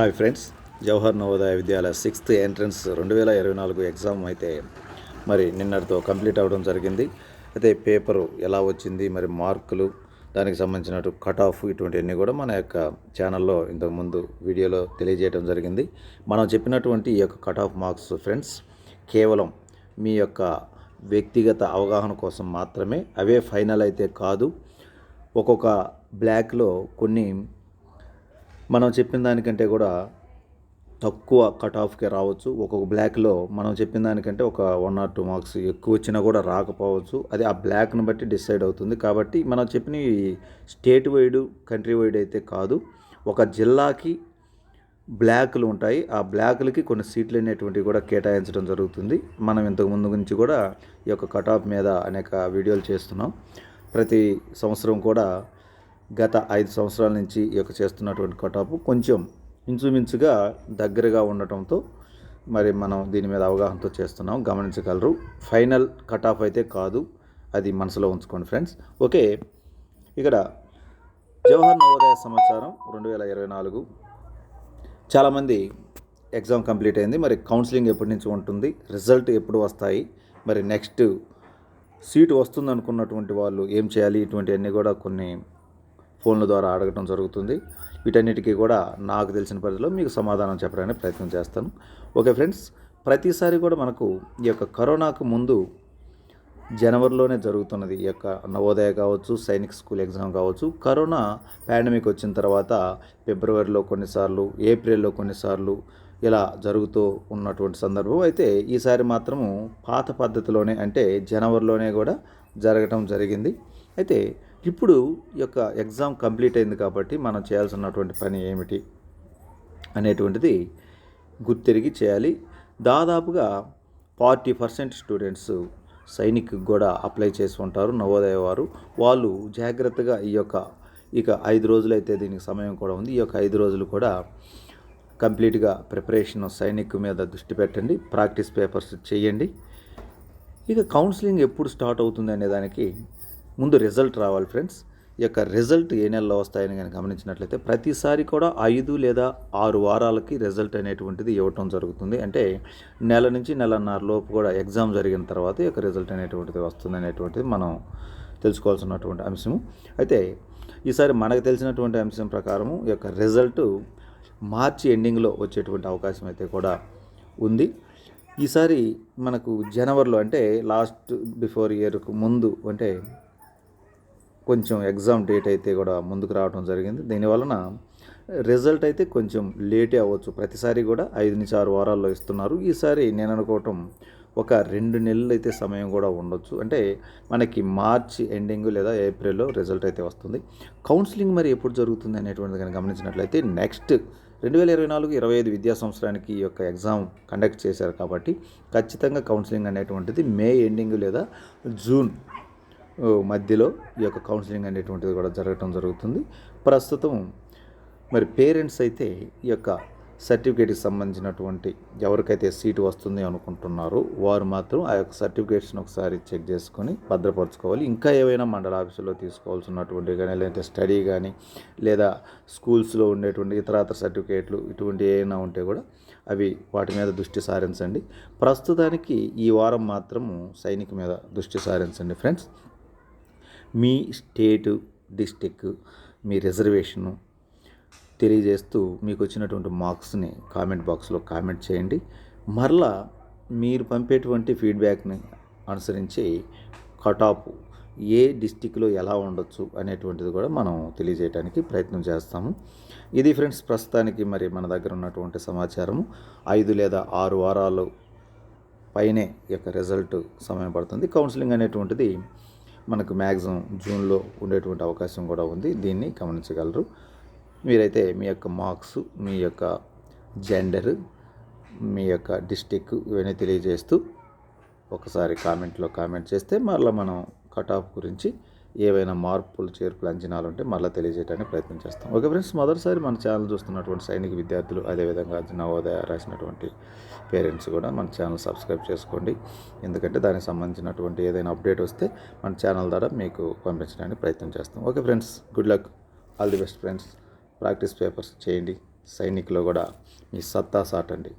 Hi friends Jawahar Navodaya Vidyalaya sixth entrance రెండు వేల ఇరవై నాలుగు ఎగ్జామ్ అయితే మరి నిన్నటితో కంప్లీట్ అవ్వడం జరిగింది. అయితే పేపరు ఎలా వచ్చింది మరి మార్కులు దానికి సంబంధించినట్టు కట్ ఆఫ్ ఇటువంటివన్నీ కూడా మన యొక్క ఛానల్లో ఇంతకుముందు వీడియోలో తెలియజేయడం జరిగింది. మనం చెప్పినటువంటి ఈ యొక్క కట్ ఆఫ్ మార్క్స్ ఫ్రెండ్స్ కేవలం మీ యొక్క వ్యక్తిగత అవగాహన కోసం మాత్రమే అవే ఫైనల్ అయితే కాదు. ఒక్కొక్క బ్లాక్లో కొన్ని మనం చెప్పిన దానికంటే కూడా తక్కువ కట్ ఆఫ్కి రావచ్చు. ఒక్కొక్క బ్లాక్లో మనం చెప్పిన దానికంటే ఒక వన్ ఆర్ టూ మార్క్స్ ఎక్కువ వచ్చినా కూడా రాకపోవచ్చు. అది ఆ బ్లాక్ని బట్టి డిసైడ్ అవుతుంది. కాబట్టి మనం చెప్పిన స్టేట్ వైడ్ కంట్రీ వైడ్ అయితే కాదు. ఒక జిల్లాకి బ్లాక్లు ఉంటాయి. ఆ బ్లాక్లకి కొన్ని సీట్లు అనేటువంటివి కూడా కేటాయించడం జరుగుతుంది. మనం ఇంతకు ముందు నుంచి కూడా ఈ యొక్క కట్ ఆఫ్ మీద అనేక వీడియోలు చేస్తున్నాం. ప్రతి సంవత్సరం కూడా గత ఐదు సంవత్సరాల నుంచి ఈ యొక్క చేస్తున్నటువంటి కటాపు కొంచెం ఇంచుమించుగా దగ్గరగా ఉండటంతో మరి మనం దీని మీద అవగాహనతో చేస్తున్నాం. గమనించగలరు. ఫైనల్ కటాఫ్ అయితే కాదు. అది మనసులో ఉంచుకోండి ఫ్రెండ్స్. ఓకే. ఇక్కడ జవహర్ నవోదయ సమాచారం రెండు వేల ఇరవై నాలుగు. చాలామంది ఎగ్జామ్ కంప్లీట్ అయింది. మరి కౌన్సిలింగ్ ఎప్పటి నుంచి ఉంటుంది? రిజల్ట్ ఎప్పుడు వస్తాయి? మరి నెక్స్ట్ సీటు వస్తుంది అనుకున్నటువంటి వాళ్ళు ఏం చేయాలి? ఇటువంటివన్నీ కూడా కొన్ని ఫోన్ల ద్వారా అడగటం జరుగుతుంది. వీటన్నిటికీ కూడా నాకు తెలిసిన పరిధిలో మీకు సమాధానం చెప్పడానికి ప్రయత్నం చేస్తాను. ఓకే ఫ్రెండ్స్ ప్రతిసారి కూడా మనకు ఈ యొక్క కరోనాకు ముందు జనవరిలోనే జరుగుతున్నది ఈ యొక్క నవోదయ కావచ్చు సైనిక్ స్కూల్ ఎగ్జామ్ కావచ్చు. కరోనా పాండమిక్ వచ్చిన తర్వాత ఫిబ్రవరిలో కొన్నిసార్లు ఏప్రిల్లో కొన్నిసార్లు ఇలా జరుగుతూ ఉన్నటువంటి సందర్భం. అయితే ఈసారి మాత్రము పాత పద్ధతిలోనే అంటే జనవరిలోనే కూడా జరగటం జరిగింది. అయితే ఇప్పుడు యొక్క ఎగ్జామ్ కంప్లీట్ అయింది కాబట్టి మనం చేయాల్సినటువంటి పని ఏమిటి అనేటువంటిది గుర్తిరిగి చేయాలి. దాదాపుగా ఫార్టీ పర్సెంట్ స్టూడెంట్స్ సైనిక్ కూడా అప్లై చేసి ఉంటారు నవోదయ వారు. వాళ్ళు జాగ్రత్తగా ఈ యొక్క ఇక ఐదు రోజులు అయితే దీనికి సమయం కూడా ఉంది. ఈ యొక్క ఐదు రోజులు కూడా కంప్లీట్గా ప్రిపరేషన్ సైనిక్ మీద దృష్టి పెట్టండి. ప్రాక్టీస్ పేపర్స్ చేయండి. ఇక కౌన్సిలింగ్ ఎప్పుడు స్టార్ట్ అవుతుంది అనే దానికి ముందు రిజల్ట్ రావాలి ఫ్రెండ్స్. ఈ యొక్క రిజల్ట్ ఏ నెలలో వస్తాయని కానీ గమనించినట్లయితే ప్రతిసారి కూడా ఐదు లేదా ఆరు వారాలకి రిజల్ట్ అనేటువంటిది ఇవ్వటం జరుగుతుంది. అంటే నెల నుంచి నెలన్నర లోపు కూడా ఎగ్జామ్ జరిగిన తర్వాత ఈ యొక్క రిజల్ట్ అనేటువంటిది వస్తుంది అనేటువంటిది మనం తెలుసుకోవాల్సినటువంటి అంశము. అయితే ఈసారి మనకు తెలిసినటువంటి అంశం ప్రకారము ఈ యొక్క రిజల్ట్ మార్చి ఎండింగ్లో వచ్చేటువంటి అవకాశం అయితే కూడా ఉంది. ఈసారి మనకు జనవరిలో అంటే లాస్ట్ బిఫోర్ ఇయర్కు ముందు అంటే కొంచెం ఎగ్జామ్ డేట్ అయితే కూడా ముందుకు రావడం జరిగింది. దీనివలన రిజల్ట్ అయితే కొంచెం లేటే అవ్వచ్చు. ప్రతిసారి కూడా ఐదు నుంచి ఆరు వారాల్లో ఇస్తున్నారు. ఈసారి నేను అనుకోవటం ఒక రెండు నెలలు అయితే సమయం కూడా ఉండొచ్చు. అంటే మనకి మార్చి ఎండింగ్ లేదా ఏప్రిల్లో రిజల్ట్ అయితే వస్తుంది. కౌన్సిలింగ్ మరి ఎప్పుడు జరుగుతుంది అనేటువంటిది కానీ గమనించినట్లయితే నెక్స్ట్ రెండు వేల ఇరవై నాలుగు ఇరవై ఐదు విద్యా సంవత్సరానికి ఈ యొక్క ఎగ్జామ్ కండక్ట్ చేశారు కాబట్టి ఖచ్చితంగా కౌన్సిలింగ్ అనేటువంటిది మే ఎండింగ్ లేదా జూన్ మధ్యలో ఈ యొక్క కౌన్సిలింగ్ అనేటువంటిది కూడా జరగటం జరుగుతుంది. ప్రస్తుతం మరి పేరెంట్స్ అయితే ఈ యొక్క సర్టిఫికేట్కి సంబంధించినటువంటి ఎవరికైతే సీటు వస్తుంది అనుకుంటున్నారో వారు మాత్రం ఆ యొక్క సర్టిఫికేట్స్ని ఒకసారి చెక్ చేసుకొని భద్రపరచుకోవాలి. ఇంకా ఏవైనా మండల ఆఫీసులో తీసుకోవాల్సినటువంటి కానీ లేదంటే స్టడీ కానీ లేదా స్కూల్స్లో ఉండేటువంటి ఇతరాతర సర్టిఫికేట్లు ఇటువంటి ఏమైనా ఉంటే కూడా అవి వాటి మీద దృష్టి సారించండి. ప్రస్తుతానికి ఈ వారం మాత్రము సైనిక మీద దృష్టి సారించండి ఫ్రెండ్స్. మీ స్టేటు డిస్టిక్ మీ రిజర్వేషను తెలియజేస్తూ మీకు వచ్చినటువంటి మార్క్స్ని కామెంట్ బాక్స్లో కామెంట్ చేయండి. మరలా మీరు పంపేటువంటి ఫీడ్బ్యాక్ని అనుసరించి కటాప్ ఏ డిస్టిక్లో ఎలా ఉండొచ్చు అనేటువంటిది కూడా మనం తెలియజేయడానికి ప్రయత్నం చేస్తాము. ఇది ఫ్రెండ్స్ ప్రస్తుతానికి మరి మన దగ్గర ఉన్నటువంటి సమాచారము. ఐదు లేదా ఆరు వారాలు పైనే యొక్క రిజల్ట్ సమయం పడుతుంది. కౌన్సిలింగ్ అనేటువంటిది మనకు మ్యాక్సిమం జూన్లో ఉండేటువంటి అవకాశం కూడా ఉంది. దీన్ని గమనించగలరు. మీరైతే మీ యొక్క మార్క్స్ మీ యొక్క జెండర్ మీ యొక్క డిస్టిక్ ఇవన్నీ తెలియజేస్తూ ఒకసారి కామెంట్లో కామెంట్ చేస్తే మళ్ళీ మనం కట్ ఆఫ్ గురించి ఏవైనా మార్పులు చేర్పులు అంచనాలు ఉంటే మళ్ళీ తెలియజేయడానికి ప్రయత్నం చేస్తాం. ఓకే ఫ్రెండ్స్ మొదటిసారి మన ఛానల్ చూస్తున్నటువంటి సైనిక విద్యార్థులు అదేవిధంగా నవోదయ రాసినటువంటి పేరెంట్స్ కూడా మన ఛానల్ సబ్స్క్రైబ్ చేసుకోండి. ఎందుకంటే దానికి సంబంధించినటువంటి ఏదైనా అప్డేట్ వస్తే మన ఛానల్ ద్వారా మీకు పంపించడానికి ప్రయత్నం చేస్తాం. Okay friends good luck. All the best friends. Practice papers చేయండి. సైనిక్లో కూడా మీ సత్తా సాటండి.